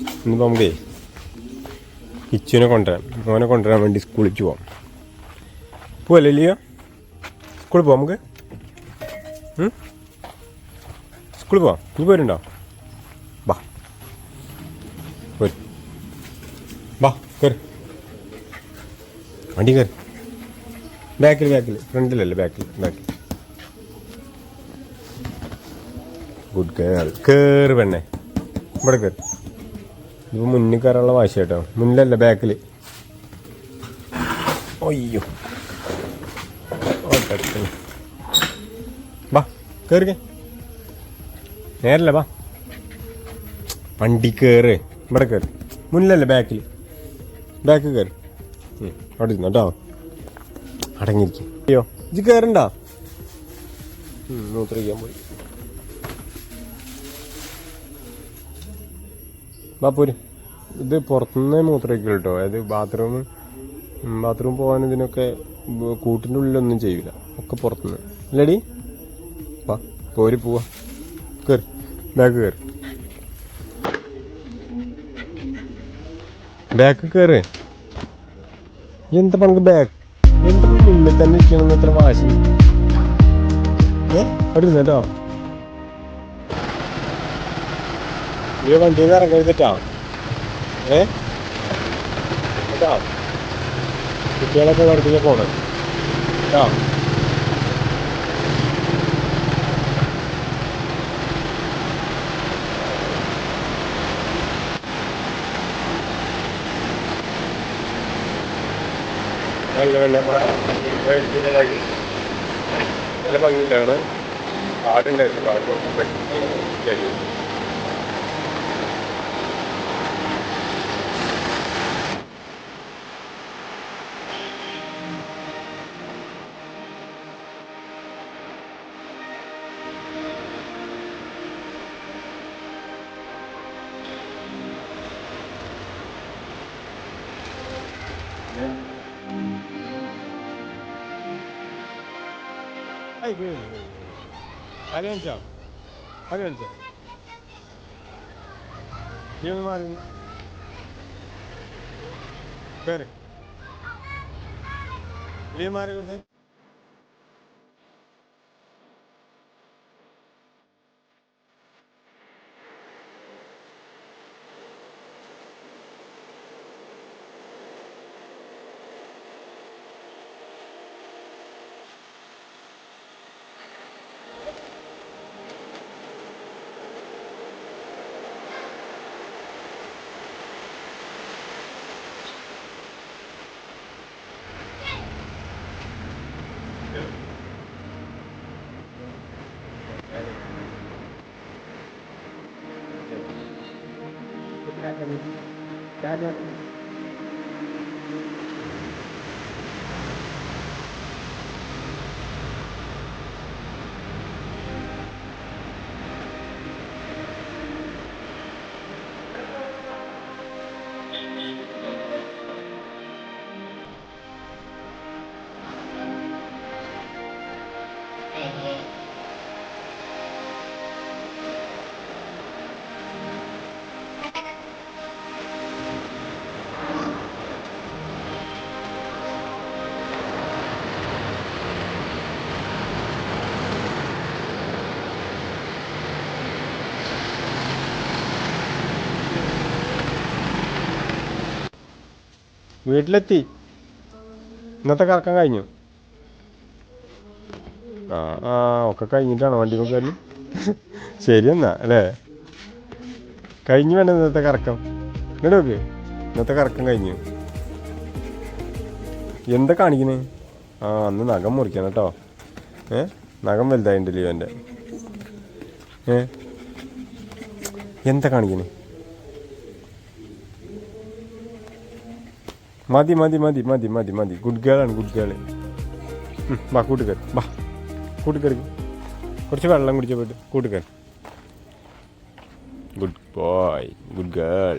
ഇന്നിപ്പോൾ നമുക്കേ ഇച്ചുവിനെ കൊണ്ടുവരാം. മോനെ കൊണ്ടുവരാൻ വേണ്ടി സ്കൂളിൽ പോവാം. പോവല്ലേ ലിയോ? സ്കൂളിൽ പോവാം നമുക്ക്? സ്കൂളിൽ പോവാം. നീ പോരുണ്ടോ ബാ. പോര്. ബാ കയറി വണ്ടി കയറി ബാക്കിൽ ബാക്കിൽ ഫ്രണ്ടിലല്ലേ ബാക്കിൽ ബാക്കിൽ ഗുഡ് കേൾ കയറി പെണ്ണേ. ഇവിടെ കയറി ഇതിപ്പോൾ മുന്നിൽ കയറാനുള്ള വാശി കേട്ടോ. മുന്നിലല്ല ബാക്കിൽ അയ്യോ. വാ കയറിക്കേ വാ ബാ. വണ്ടി കയറ് ഇവിടെ കയറി മുന്നിലല്ല ബാക്കിൽ ബാക്ക് കയറി അവിടെ ഇരുന്നു കേട്ടോ. അടങ്ങിയിരിക്കും. അയ്യോ ഇത് കയറണ്ട മൂത്രിക്കാൻ പോയി. ബാപ്പൂര് ഇത് പുറത്തുനിന്ന് മൂത്രമൊക്കെ കേട്ടോ. അതായത് ബാത്റൂം ബാത്റൂം പോകാൻ ഇതിനൊക്കെ കൂട്ടിന്റെ ഉള്ളിലൊന്നും ചെയ്യൂല. ഒക്കെ പുറത്തുനിന്ന്. അല്ലേടി വാ പോരി പോവാ. കയറി ബാക്ക് കയറി ബാക്ക് കയറി എന്താ പങ്ക് ബാക്ക് എന്താ മുന്നിൽ തന്നെ ഇരിക്കണം എത്ര വാശി. ഏ? അവിടെ ഇരുന്നോ ഈ വണ്ടിയിൽ നിന്ന് ഇറങ്ങരുതിട്ടാ ഏ? കേട്ടോ? കുട്ടികളൊക്കെ പഠിപ്പിക്കാൻ പോണം. കേട്ടോ? നല്ല നല്ല നല്ല ഭംഗിയിലാണ് പാടുണ്ടായിരുന്നു പാട്ട് ശരി. 아이 그 아련장 아련장 일말은. 베르 일말은 العدم بعد വീട്ടിലെത്തി. ഇന്നത്തെ കറക്കം കഴിഞ്ഞു. ആ ആ ഒക്കെ കഴിഞ്ഞിട്ടാണോ വണ്ടി കയറി ശരി എന്നാ അല്ലേ? കഴിഞ്ഞു വേണ്ട ഇന്നത്തെ കറക്കം. ഇങ്ങോട്ട് നോക്ക് ഇന്നത്തെ കറക്കം കഴിഞ്ഞു. എന്താ കാണിക്കുന്നേ ആ അന്ന് നഖം മുറിക്കണം കേട്ടോ. ഏ നഖം വലുതായിട്ടുണ്ട് ലീവന്റെ ഏ എന്താ കാണിക്കുന്നേ മതി മതി മതി മതി മതി മതി. ഗുഡ് ഗേൾ ആണ് ഗുഡ് ഗേൾ ബാ കൂട്ടുകാർ ബാ കൂട്ടുകയറി കുറച്ച് വെള്ളം കുടിച്ച പോയിട്ട് കൂട്ടുകയറി ഗുഡ് ബോയ് ഗുഡ് ഗേൾ